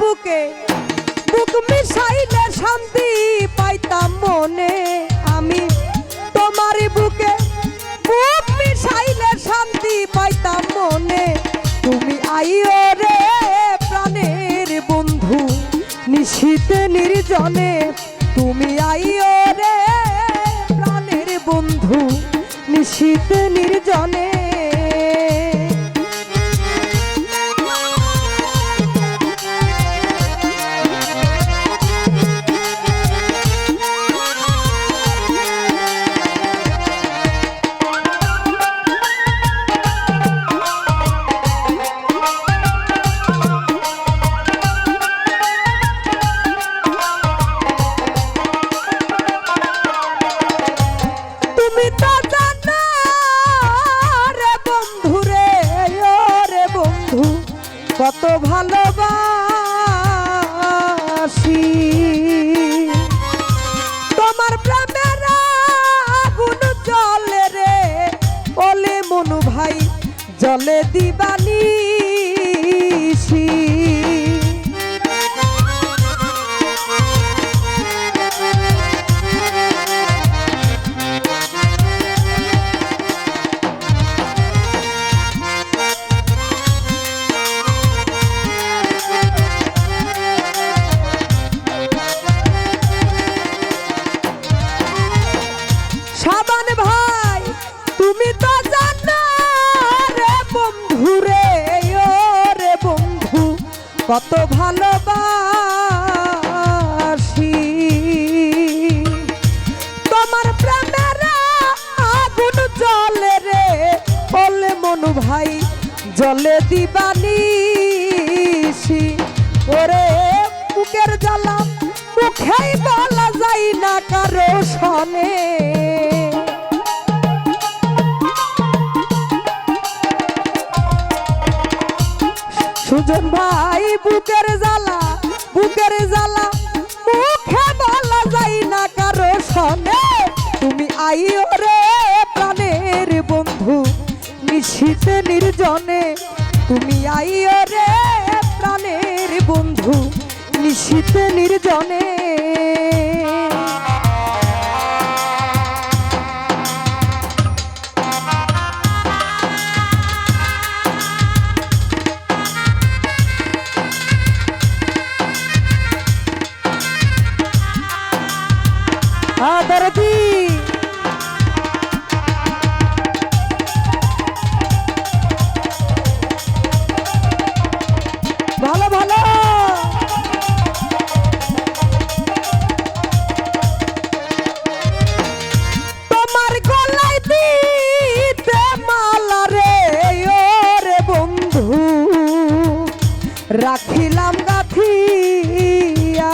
বুকে, বুক মিশাইলে শান্তি পাইতাম মনে। আমি তোমার বুকে, বুক মিশাইলে শান্তি পাইতাম মনে। তুমি আইও রে প্রাণের বন্ধু, নিশীতে নির্জনে। তুমি আইও রে প্রাণের বন্ধু, নিশীতে নির্জনে। ভালোবাসি। তোমার প্রেমের আগুন জলে রে বলে মনু ভাই জলে দিবানি কত ভালোবাসি। তোমার প্রেমের আগুন জলে রে, বলে মনু ভাই জলে দিবানি ওরে বুকের জ্বালা, মুখেই বলা যায় না কারও শনে নিশীতে নির্জনে। তুমি আইও রে প্রাণের বন্ধু নিশীতে নির্জনে। রাখিলাম গাথিয়া।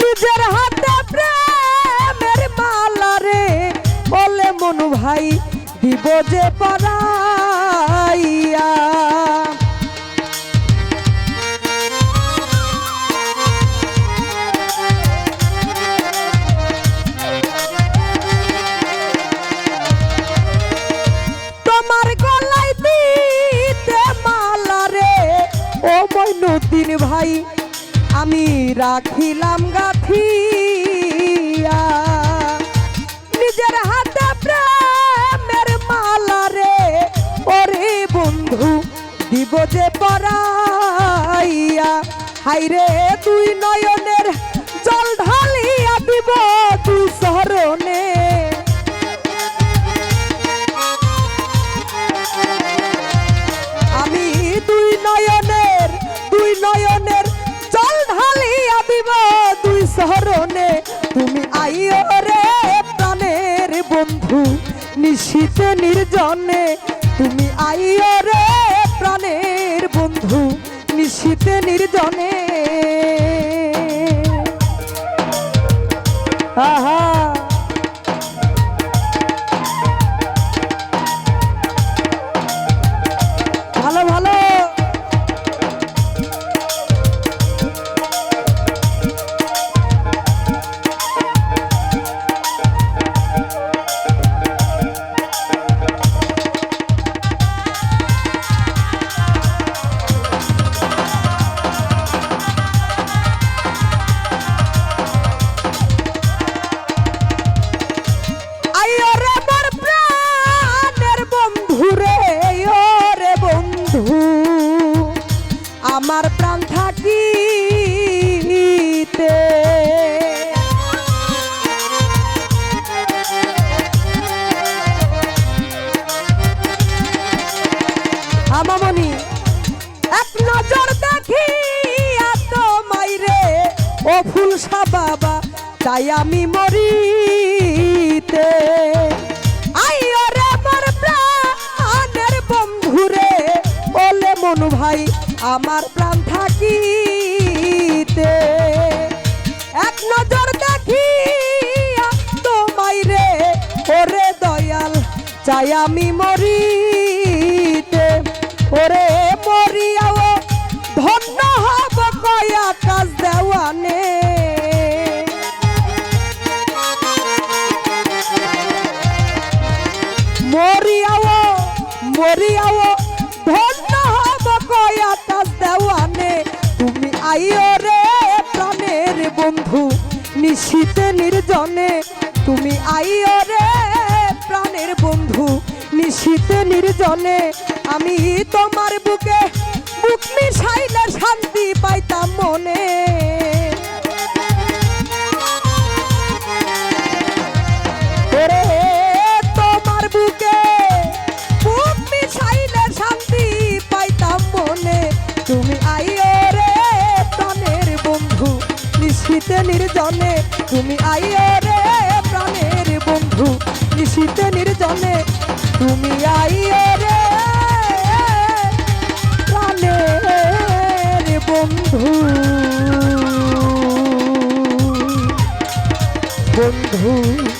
নিজের হাতে প্রেমের মালা রে বলে মনু ভাই দিব যে পরাইয়া আমি রাখিলাম গাথিয়া। নিজের হাতে প্রেমের মালা রে, ওরে বন্ধু, দিব যে পরাইয়া। হাইরে তুই নয়নের জল ঢালিয়া দিব। তুমি আইও রে প্রাণের বন্ধু নিশীতে নির্জনে। তুমি আইও রে প্রাণের বন্ধু নিশীতে নির্জনে। আহা! ফুলসা বাবা, তাই আমি মরিতে। আইও রে মোর প্রাণের বন্ধুরে, বলে মনু ভাই, আমার প্রাণ থাকিতে। এক নজর দেখি তোমায় রে, ওরে দয়াল, চাই আমি মরিতে। ওরে মরিয়াও, ধন্য হব কয়া কাজ দেওয়ানে। মরিয়াও ধন্য হব কয়া কাজ দেওয়ানে। তুমি আইও রে প্রাণের বন্ধু নিশীতে নির্জনে। তুমি আইও রে প্রাণের বন্ধু নিশীতে নির্জনে। আমি তোমার বুকে বুক মিশাইলে শান্তি পাইতাম মনে। নির্জনে তুমি আইও রে প্রাণের বন্ধু। নিশীতে নির্জনে তুমি আইও রে প্রাণের বন্ধু। বন্ধু।